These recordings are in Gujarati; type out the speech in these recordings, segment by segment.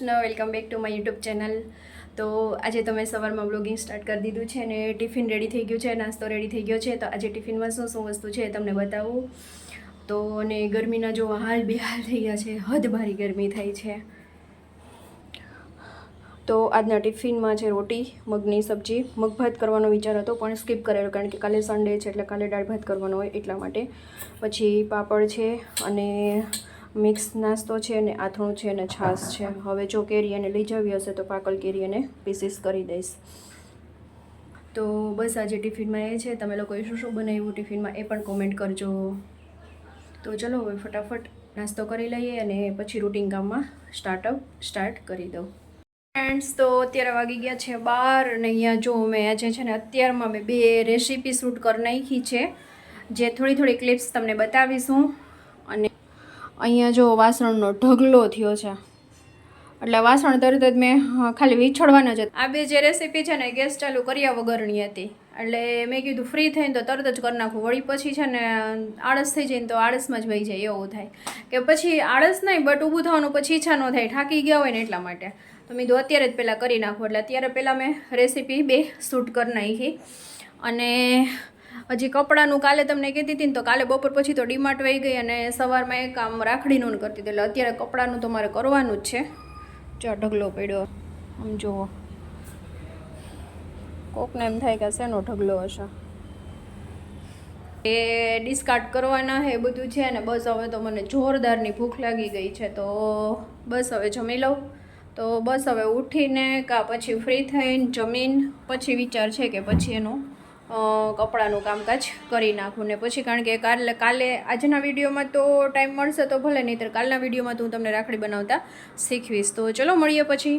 Welcome back to my YouTube channel તો આજે તમે સવારમાં બ્લોગિંગ સ્ટાર્ટ કરી દીધું છે અને ટિફિન રેડી થઈ ગયું છે, નાસ્તો રેડી થઈ ગયો છે. તો આજે ટિફિનમાં શું શું વસ્તુ છે તમને બતાવું. તો અને ગરમીના જો હાલ બેહાલ થઈ ગયા છે, હદ ભારી ગરમી થઈ છે. તો આજના ટિફિનમાં છે રોટી, મગની સબ્જી. મગ ભાત કરવાનો વિચાર હતો, પણ સ્કીપ કરેલો, કારણ કે કાલે સન્ડે છે એટલે કાલે દાળ ભાત કરવાનો હોય એટલા માટે. પછી પાપડ છે અને મિક્સ નાસ્તો છે અને આથણું છે અને છાશ છે. હવે જો કેરી એને લઈ જવી હશે તો પાકલ કેરી એને પીસીસ કરી દઈશ. તો બસ આજે ટિફિનમાં એ છે. તમે લોકોએ શું શું બનાવ્યું ટિફિનમાં એ પણ કોમેન્ટ કરજો. તો ચલો હવે ફટાફટ નાસ્તો કરી લઈએ અને પછી રૂટિન કામમાં સ્ટાર્ટઅપ સ્ટાર્ટ કરી દઉં. ફ્રેન્ડ્સ તો અત્યારે વાગી ગયા છે બાર અને અહીંયા જો મેં આજે છે ને અત્યારમાં મેં બે રેસીપી શૂટ કરી નાખી છે. જે થોડી થોડી ક્લિપ્સ તમને બતાવીશું અહીંયા જો વાસણનો ઢગલો થયો છે. એટલે વાસણ તરત જ મેં ખાલી વીછળવાના જ. આ બે જે રેસીપી છે ને ગેસ ચાલુ કર્યા વગરની હતી. એટલે મેં કીધું ફ્રી થઈને તો તરત જ કરી નાખું. વળી પછી છે ને, આળસ થઈ જાય ને તો આળસમાં જ વહી જાય, એવું થાય. કે પછી આળસ નહીં બટ ઊભું થવાનું પછી ઈચ્છા ન થાય. થાકી ગયા હોય ને એટલા માટે. તો મેં કીધું અત્યારે જ પહેલાં કરી નાખું. એટલે અત્યારે પહેલાં મેં રેસીપી બે શૂટ કરી નાખી. અને હજી કપડાનું કાલે તમને કહેતી હતી ને તો કાલે બપોર પછી તો ડીમાર્ટ વહી ગઈ અને સવારમાં એક કામ રાખડીનું કરતી હતી. એટલે અત્યારે કપડાનું તો મારે કરવાનું જ છે. ચો, ઢગલો પડ્યો. આમ જુઓ. કોકને એમ થાય કે શેનો ઢગલો હશે? એ ડિસ્કાર્ડ કરવાના હે બધું છે અને બસ હવે તો મને જોરદારની ભૂખ લાગી ગઈ છે. તો બસ હવે જમી લઉં. તો બસ હવે ઉઠીને કાં પછી ફ્રી થઈને જમીન. પછી વિચાર છે કે પછી એનું કપડાનું કામકાજ કરી નાખું ને પછી કારણ કે કાલે કાલે આજના વિડીયોમાં તો ટાઈમ મળશે તો ભલે નહીંતર કાલના વિડીયોમાં તો હું તમને રાખડી બનાવતા શીખવીશ. તો ચલો મળીએ પછી.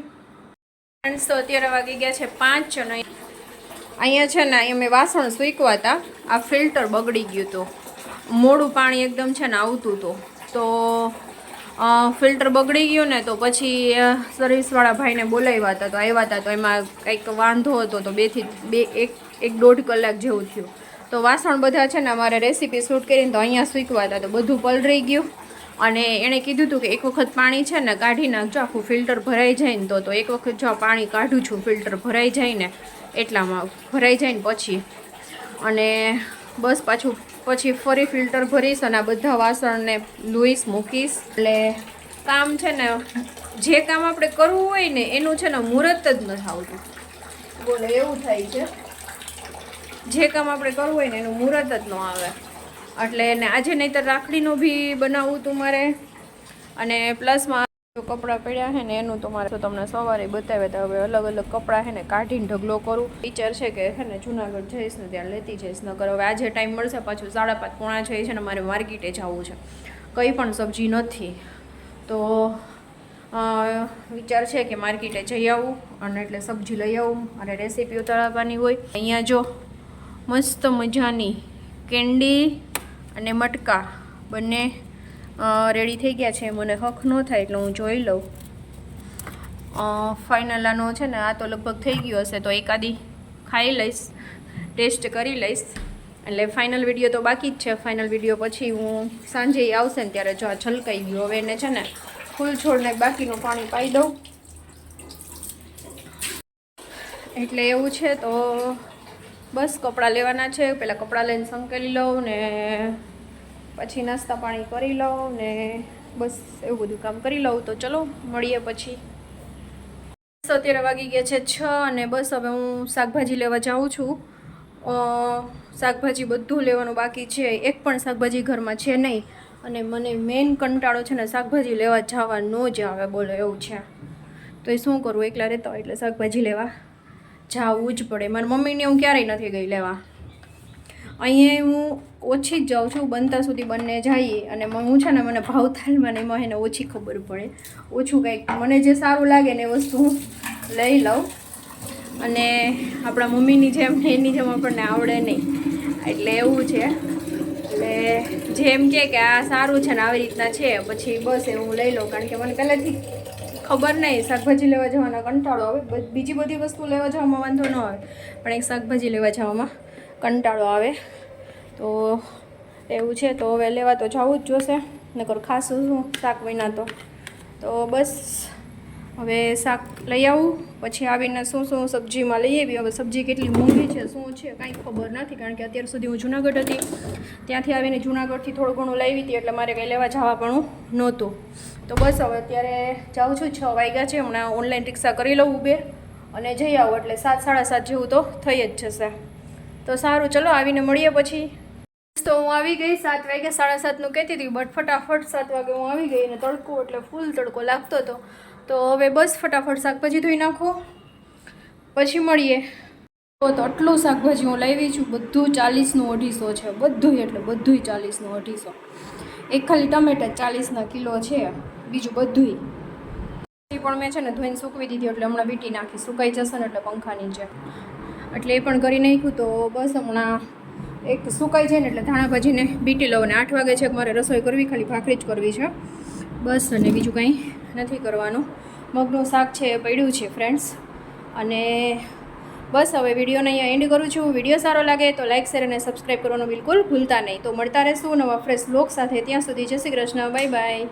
ફ્રેન્ડ્સ તો અત્યારે વાગી ગયા છે પાંચ અને અહીંયા છે ને અહીંયા મેં વાસણ સૂકવા આ ફિલ્ટર બગડી ગયું હતું મોડું પાણી એકદમ છે ને આવતું હતું તો ફિલ્ટર બગડી ગયું ને તો પછી સર્વિસવાળા ભાઈને બોલાવ્યા હતા. તો આવ્યા હતા તો એમાં કંઈક વાંધો હતો તો બેથી, બે, એક એક દોઢ કલાક જેવું થયું. તો વાસણ બધા છે ને અમારે રેસીપી શૂટ કરીને તો અહીંયા સૂકવા હતા તો બધું પલળી ગયું. અને એણે કીધું હતું કે એક વખત પાણી છે ને કાઢી નાખજો, આખું ફિલ્ટર ભરાઈ જાય ને તો તો એક વખત જો પાણી કાઢું છું, ફિલ્ટર ભરાઈ જાય ને એટલામાં ભરાઈ જાય ને પછી. અને બસ પાછું પછી ફરી ફિલ્ટર ભરીશ અને આ બધા વાસણને લૂઈશ મૂકીશ. એટલે કામ છે ને જે કામ આપણે કરવું હોય ને એનું છે ને મુહૂર્ત જ નથી આવતું. બોલે એવું થાય છે? જે કામ આપણે કરવું હોય ને એનું મુહૂર્ત જ ન આવે. એટલે એને આજે નહીંતર રાખડીનું બી બનાવવું તું મારે. અને પ્લસમાં જો કપડાં પડ્યા છે ને એનું તો મારે તો તમને સવારે બતાવ્યા હતા, હવે અલગ અલગ કપડાં છે ને કાઢીને ઢગલો કરું. વિચાર છે કે છે ને જુનાગઢ જઈશ ને ત્યાં લેતી જઈશ નગર હવે આજે ટાઈમ મળશે, પાછું સાડા પાંચ પોણા છ ને મારે માર્કેટે જવું છે. કંઈ પણ સબ્જી નથી. તો વિચાર છે કે માર્કેટે જઈ આવું અને એટલે સબ્જી લઈ આવું અને રેસીપી ઉતારવાની હોય. અહીંયા જો મસ્ત મજાની કેન્ડી અને મટકા બંને રેડી થઈ ગયા છે. મને હક ન થાય એટલે હું જોઈ લઉં. ફાઇનલ આનો છે ને, આ તો લગભગ થઈ ગયો હશે, તો એકાદી ખાઈ લઈશ, ટેસ્ટ કરી લઈશ. એટલે ફાઇનલ વીડિયો તો બાકી જ છે. ફાઇનલ વીડિયો પછી હું સાંજે આવશે ને ત્યારે જો આ છલકાઈ ગયું. હવે એને છે ને, ફૂલ છોડને બાકીનું પાણી પાઈ દઉં. એટલે એવું છે તો બસ કપડાં લેવાના છે. પહેલાં કપડાં લઈને સંકેલી લઉં ને પછી નાસ્તા પાણી કરી લઉં ને બસ એવું બધું કામ કરી લઉં તો ચલો, મળીએ પછી. બસ અત્યારે વાગી ગયા છે છ અને બસ હવે હું શાકભાજી લેવા જાઉં છું. શાકભાજી બધું લેવાનું બાકી છે. એક પણ શાકભાજી ઘરમાં છે નહીં. અને મને મેઇન કંટાળો છે ને શાકભાજી લેવા જવા ન જ આવે બોલો એવું છે. તો એ શું કરું? એકલા રહેતા હોય એટલે શાકભાજી લેવા જાવું જ પડે. મારી મમ્મીને હું ક્યારેય નથી ગઈ લેવા. અહીંયા હું ઓછી જ જાઉં છું, બનતા સુધી બંને જઈએ અને હું છે ને મને ભાવતાલમાં ને એમાં એને ઓછી ખબર પડે. ઓછું કંઈક મને જે સારું લાગે ને એ વસ્તુ હું લઈ લઉં. અને આપણા મમ્મીની જેમ ને એની જેમ આપણને આવડે નહીં. એટલે એવું છે. એટલે જેમ કે કે આ સારું છે ને આવી રીતના છે, પછી બસ એ હું લઈ લઉં, કારણ કે મને પહેલેથી ખબર નહીં, શાકભાજી લેવા જવાનો કંટાળો આવે. બીજી બધી વસ્તુ લેવા જવામાં વાંધો ન આવે. પણ એક શાકભાજી લેવા જવામાં કંટાળો આવે. તો એવું છે, તો હવે લેવા તો જવું જ જોશે. નકર ખાસું શું શાક વિના તો. તો બસ, હવે શાક લઈ આવું. પછી આવીને શું શું સબ્જીમાં લઈ આવી હવે સબ્જી કેટલી મોંઘી છે, શું છે, કાંઈ ખબર નથી, કારણ કે અત્યાર સુધી હું જુનાગઢ હતી. ત્યાંથી આવીને જુનાગઢથી થોડું ઘણું લાવી હતી, એટલે મારે કંઈ લેવા જવા પણ નહોતું. તો બસ હવે અત્યારે જાઉં છું, છ વાગ્યા છે. હમણાં ઓનલાઈન રિક્ષા કરી લઉં ઉબેર અને જઈ આવું, એટલે સાત, સાડા સાત જેવું તો થઈ જ જશે. તો સારું, ચલો આવીને મળીએ પછી. તો હું આવી ગઈ સાત વાગે સાડા સાતનું કહેતી હતી, બટ ફટાફટ સાત વાગે હું આવી ગઈ અને તડકો એટલે ફૂલ તડકો લાગતો હતો. તો હવે બસ ફટાફટ શાકભાજી ધોઈ નાખો, પછી મળીએ. તો આટલું શાકભાજી હું લાવી છું, બધું ચાલીસનું અઢીસો છે બધું એટલે બધુંય ચાલીસનું અઢીસો. એક ખાલી ટમેટા ચાલીસના કિલો છે, બીજું બધુંય. એ પણ મેં છે ને ધોઈને સૂકવી દીધી, એટલે હમણાં વીટી નાખી, સુકાઈ જશે ને એટલે પંખાની છે એટલે એ પણ કરી નાખ્યું તો બસ હમણાં એક સુકાઈ જાય ને એટલે ધાણા ભાજીને બીટી લઉં ને આઠ વાગે છે મારે રસોઈ કરવી, ખાલી ભાખરી જ કરવી છે. બસ અને બીજું કંઈ નથી કરવાનું. મગનું શાક છે પડ્યું છે ફ્રેન્ડ્સ અને બસ હવે વિડીયોને અહીંયા એન્ડ કરું છું. વીડિયો સારો લાગે તો લાઇક શેર અને સબસ્ક્રાઈબ કરવાનું બિલકુલ ભૂલતા નહીં. તો મળતા રહેશું નવા ફ્રેશ બ્લોગ સાથે. ત્યાં સુધી જય શ્રી કૃષ્ણ. Bye bye